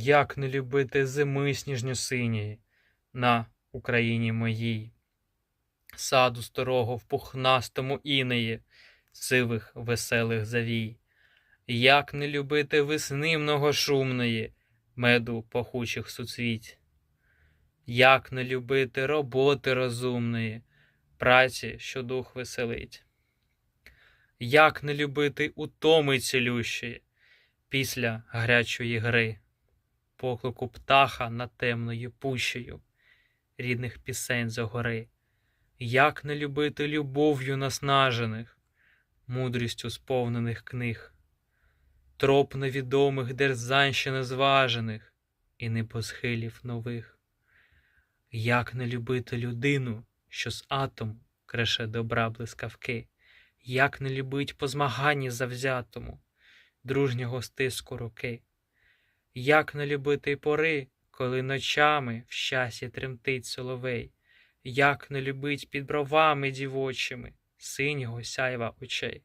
Як не любити зими сніжньо-синьої на Україні моїй, саду старого в пухнастому інеї, сивих веселих завій, як не любити весни многошумної, меду пахучих суцвіть, як не любити роботи розумної, праці, що дух веселить, як не любити утоми цілющої після гарячої гри поклику птаха над темною пущею, рідних пісень за гори, як не любити любов'ю наснажених, мудрістю сповнених книг, троп невідомих дерзань ще незважених і небосхилів нових, як не любити людину, що з атом креше добра блискавки, як не любить по змаганні завзятому, дружнього стиску руки. Як не любити пори, коли ночами в щасті тремтить соловей, як не любить під бровами дівочими синього сяйва очей.